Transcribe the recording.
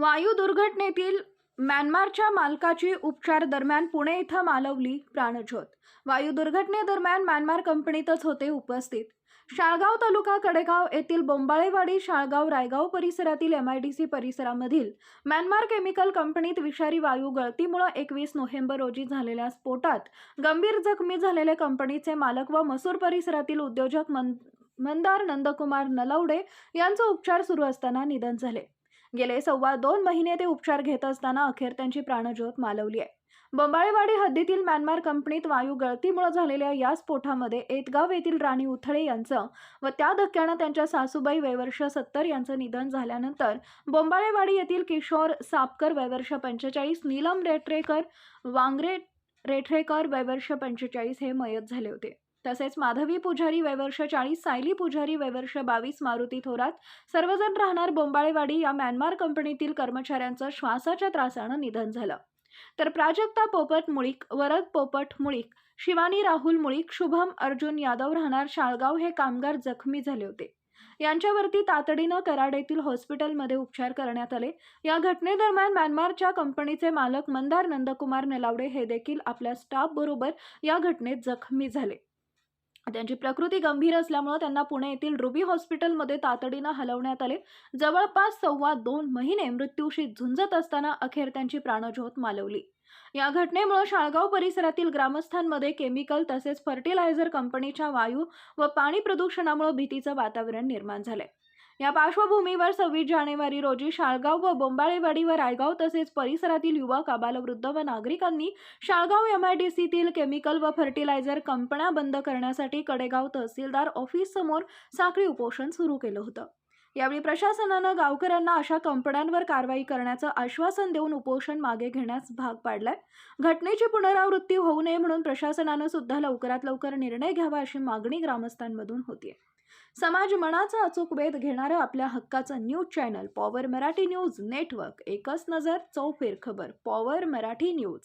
वायू दुर्घटनेतील म्यानमारच्या मालकाची उपचार दरम्यान पुणे इथं मालवली प्राणज्योत. वायू दुर्घटनेदरम्यान म्यानमार कंपनीतच होते उपस्थित. शाळगाव तालुका कडेगाव येथील बोंबाळेवाडी शाळगाव रायगाव परिसरातील एम आय डी सी परिसरामधील म्यानमार केमिकल कंपनीत विषारी वायू गळतीमुळे एकवीस नोव्हेंबर रोजी झालेल्या स्फोटात गंभीर जखमी झालेले कंपनीचे मालक व मसूर परिसरातील उद्योजक मन मंदार नंदकुमार नलावडे यांचं उपचार सुरू असताना निधन झाले. गेले सव्वा दोन महिने ते उपचार घेत असताना अखेर त्यांची प्राणज्योत मालवली आहे. बंबाळेवाडी हद्दीतील म्यानमार कंपनीत वायू गळतीमुळे झालेल्या या स्फोटामध्ये एतगाव येथील राणी उथळे यांचं व त्या धक्क्यानं त्यांच्या सासूबाई वयवर्ष सत्तर यांचं निधन झाल्यानंतर बोंबाळेवाडी येथील किशोर सापकर वयवर्ष पंचेचाळीस नीलम रेटरेकर वांगरे रेठरेकर वयवर्ष पंचेचाळीस हे मयत झाले होते. तसेच माधवी पुजारी वयवर्ष चाळीस सायली पुजारी वयवर्ष बावीस मारुती थोरात सर्वजण राहणार बोंबाळेवाडी या म्यानमार कंपनीतील कर्मचाऱ्यांचं श्वासाच्या त्रासानं निधन झालं. तर प्राजक्ता पोपट मुळीक वरद पोपट मुळीक शिवानी राहुल मुळीक शुभम अर्जुन यादव राहणार शाळगाव हे कामगार जखमी झाले होते. यांच्यावरती तातडीनं कराड येथील हॉस्पिटलमध्ये उपचार करण्यात आले. या घटनेदरम्यान म्यानमारच्या कंपनीचे मालक मंदार नंदकुमार नलावडे हे देखील आपल्या स्टाफ बरोबर या घटनेत जखमी झाले. त्यांची प्रकृती गंभीर असल्यामुळे त्यांना पुणे येथील रुबी हॉस्पिटलमध्ये तातडीनं हलवण्यात आले. जवळपास सव्वा दोन महिने मृत्यूशी झुंजत असताना अखेर त्यांची प्राणज्योत मालवली. या घटनेमुळे शाळगाव परिसरातील ग्रामस्थांमध्ये केमिकल तसेच फर्टिलायझर कंपनीच्या वायू व पाणी प्रदूषणामुळे भीतीचं वातावरण निर्माण झालंय. या पार्श्वभूमीवर सव्वीस जानेवारी रोजी शाळगाव व बोंबाळेवाडी व रायगाव तसेच परिसरातील युवक आबालवृद्ध व नागरिकांनी शाळगाव एमआयडीसीतील केमिकल व फर्टिलायझर कंपन्या बंद करण्यासाठी कडेगाव तहसीलदार ऑफिस समोर साखळी उपोषण सुरू केलं होतं. यावेळी प्रशासनानं गावकऱ्यांना अशा कंपन्यांवर कारवाई करण्याचं आश्वासन देऊन उपोषण मागे घेण्यास भाग पाडलाय. घटनेची पुनरावृत्ती होऊ नये म्हणून प्रशासनानं सुद्धा लवकरात लवकर निर्णय घ्यावा अशी मागणी ग्रामस्थांमधून होतीये. समाज मनाचा अचूक वेध घेणारं आपल्या हक्काचं news channel power Marathi news network. एकच नजर चौफेर खबर पॉवर मराठी न्यूज.